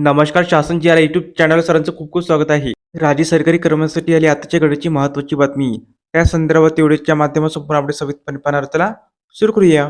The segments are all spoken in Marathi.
नमस्कार शासन जी आर युट्यूब चॅनल सरांचं खूप खूप स्वागत आहे. राज्य सरकारी कर्मचाऱ्यांसाठी आली आताच्या घडीची महत्वाची बातमी. त्या संदर्भात एवढेच्या माध्यमातून आपण अपडेट पाहणार त्याला सुरू करूया.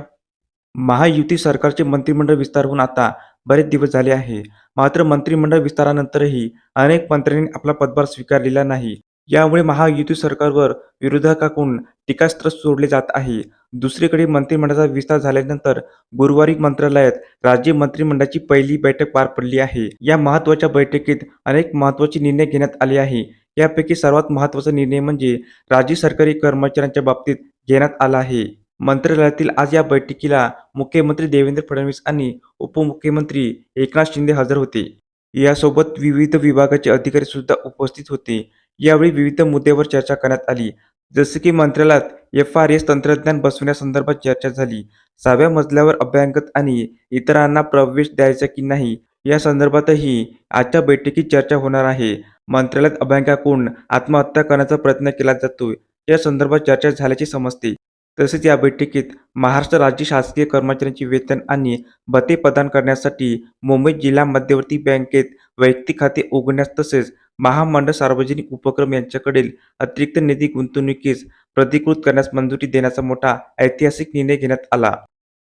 महायुती सरकारचे मंत्रिमंडळ विस्तार होऊन आता बरेच दिवस झाले आहे. मात्र मंत्रिमंडळ विस्तारानंतरही अनेक मंत्र्यांनी आपला पदभार स्वीकारलेला नाही. यामुळे महायुती सरकारवर विरोधकाकडून टीकास्त्र सोडले जात आहे. दुसरीकडे मंत्रिमंडळाचा विस्तार झाल्यानंतर गुरुवारी मंत्रालयात राज्य मंत्रिमंडळाची पहिली बैठक पार पडली आहे. या महत्त्वाच्या बैठकीत अनेक महत्त्वाचे निर्णय घेण्यात आले आहे. यापैकी सर्वात महत्त्वाचा निर्णय म्हणजे राज्य सरकारी कर्मचाऱ्यांच्या बाबतीत घेण्यात आला आहे. मंत्रालयातील आज या बैठकीला मुख्यमंत्री देवेंद्र फडणवीस आणि उपमुख्यमंत्री एकनाथ शिंदे हजर होते. यासोबत विविध विभागाचे अधिकारी सुद्धा उपस्थित होते. यावेळी विविध मुद्द्यावर चर्चा करण्यात आली. जसे की मंत्रालयात एफ आर एस तंत्रज्ञान बसवण्यासंदर्भात चर्चा झाली. सहाव्या मजल्यावर अभ्यागत आणि इतरांना प्रवेश द्यायचा की नाही या संदर्भातही आजच्या बैठकीत चर्चा होणार आहे. मंत्रालयात अभ्यागकाकडून आत्महत्या करण्याचा प्रयत्न केला जातोय. या संदर्भात चर्चा झाल्याचे समजते. तसेच या बैठकीत महाराष्ट्र राज्य शासकीय कर्मचाऱ्यांचे वेतन आणि भत्ते प्रदान करण्यासाठी मुंबई जिल्हा मध्यवर्ती बँकेत वैयक्तिक खाते उघडण्यास तसेच महामंडळ सार्वजनिक उपक्रम यांच्याकडील अतिरिक्त निधी गुंतवणुकीस प्रतिकृत करण्यास मंजुरी देण्याचा मोठा ऐतिहासिक निर्णय घेण्यात आला.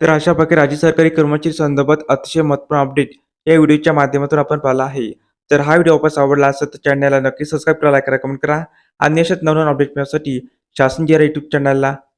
तर अशा प्रकारे राज्य सरकारी कर्मचारी संदर्भात अतिशय महत्त्वपूर्ण अपडेट या व्हिडिओच्या माध्यमातून आपण पाहिला आहे. जर हा व्हिडिओ आपण आवडला असेल तर चॅनलला नक्की सबस्क्राईब करा लाईक करा कमेंट करा आणि अशाच नवनवीन अपडेट मिळण्यासाठी शासन जिरा यूट्यूब चॅनलला